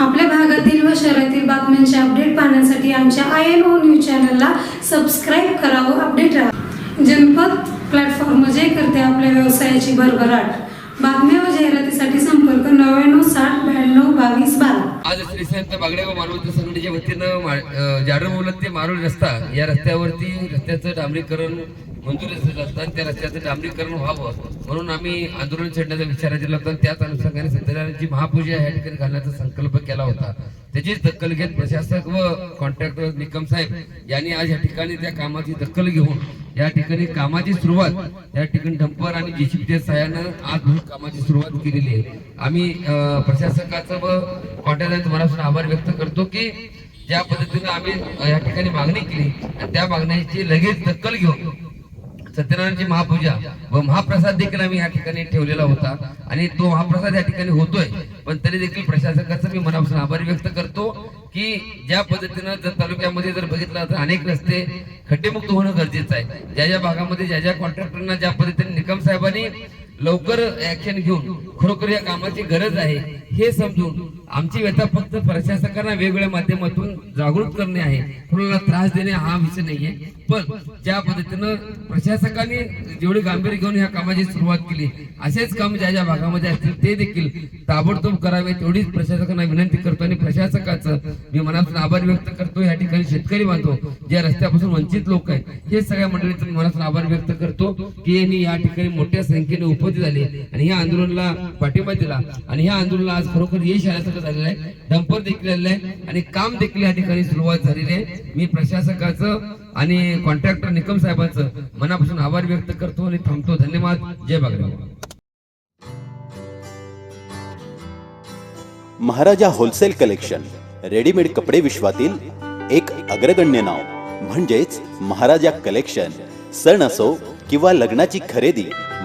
आपल्या भागातील व शहरातील बातम्यांचे अपडेट पाहण्यासाठी आमच्या आय एन ओ न्यूज चॅनलला सबस्क्राईब करा व अपडेट राहा. जनपद प्लॅटफॉर्म जे करते आपल्या व्यवसायाची भरभराट. बातम्या व जाहिरातीसाठी संपर्क नव्याण्णव साठ ब्याण्णव बावीस बारा. आज श्री संत बागडे व मानवत संघटनेच्या वतीनं जाडर बोलत ते मारोळ रस्ता या रस्त्यावरती रस्त्याचं डांबरीकरण मंजूर असत त्या रस्त्याचं डांबरीकरण व्हावं. म्हणून आम्ही आंदोलन छेडण्याचा विचार केला होता. त्याच अनुषंगाने सत्यनारायणची महापूजा या ठिकाणी घालण्याचा संकल्प केला होता त्याचीच दखल घेत प्रशासक व कॉन्ट्रॅक्टर निकम साहेब यांनी आज या ठिकाणी त्या कामाची दखल घेऊन या ठिकाणी कामाची सुरुवात या ठिकाणी डंपर आणि जेसीबीच्या सहाय्यानं आज कामाची सुरुवात केलेली आहे. आम्ही प्रशासकाचं व कॉन्ट्रॅक्टरचं मनापासून आभार व्यक्त करतो की ज्या पद्धतीनं आम्ही या ठिकाणी मागणी केली आणि त्या मागण्याची लगेच दखल घेऊन सत्यनारायणची महापूजा व महाप्रसाद देखील आम्ही या ठिकाणी ठेवलेला होता. आणि तो महाप्रसाद या ठिकाणी होतोय पण तरी देखील प्रशासकाचा मी मनापासून आभार व्यक्त करतो की ज्या पद्धतीनं जर तालुक्यामध्ये जर बघितलं तर अनेक रस्ते खड्डेमुक्त होणं गरजेचं आहे. ज्या ज्या भागामध्ये ज्या ज्या कॉन्ट्रॅक्टरना ज्या पद्धतीने निकम साहेबांनी लवकर ऍक्शन घेऊन खरोखर या कामाची गरज आहे हे समजून आमची व्यथा फक्त प्रशासकांना वेगवेगळ्या माध्यमातून जागृत करणे आहे. कोणाला त्रास देणे हा विषय नाहीये. पण ज्या पद्धतीनं प्रशासकांनी जेवढी गांभीर्य घेऊन या कामाची सुरुवात केली असेच काम ज्या ज्या भागामध्ये असतील ते देखील ताबडतोब करावे तेवढीच प्रशासकांना विनंती करतो आणि प्रशासकाचं मी मनापासून आभार व्यक्त करतो. या ठिकाणी शेतकरी बांधतो ज्या रस्त्यापासून वंचित लोक आहेत हे सगळ्या मंडळीचं मनातून मनापासून आभार व्यक्त करतो की यांनी या ठिकाणी मोठ्या संख्येने उपस्थित झाले. आणि या आंदोलनाला पाठिंबा दिला. आणि ह्या आंदोलनाला आज खरोखर यश आल्यासारखं झालेलं आहे. डंपर देखील आलेलं आहे. आणि काम देखील या ठिकाणी सुरुवात झालेली आहे. मी प्रशासकाचं आणि कॉन्ट्रॅक्टर निकम साहेबांचं मनापासून आभार व्यक्त करतो आणि थांबतो. धन्यवाद. जय Bagrao Maharaja wholesale collection readymade कपडे विश्वातील एक अग्रगण्य नाव. म्हणजेच महाराजा कलेक्शन. सण असो किंवा लग्नाची खरेदी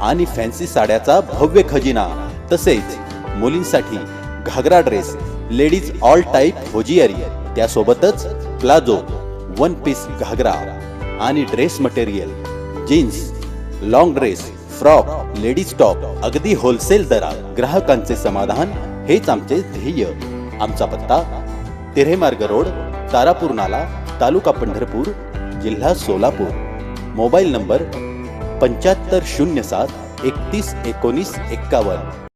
आणि फॅन्सी साड्याचा भव्य खजिना. तसेच मुलींसाठी घागरा dress ladies all type hosiery त्यासोबतच प्लाझो वन पीस घागरा आणि dress material jeans long dress frock ladies top अगदी होलसेल दरात ग्राहकांचे समाधान हेच आमचे ध्येय. आमचा पत्ता तिऱ्हेमार्ग रोड तारापूर नाला तालुका पंढरपूर जिल्हा सोलापूर. मोबाईल नंबर पंच्याहत्तर शून्य सात एकतीस एकोणीस एक्कावन्न.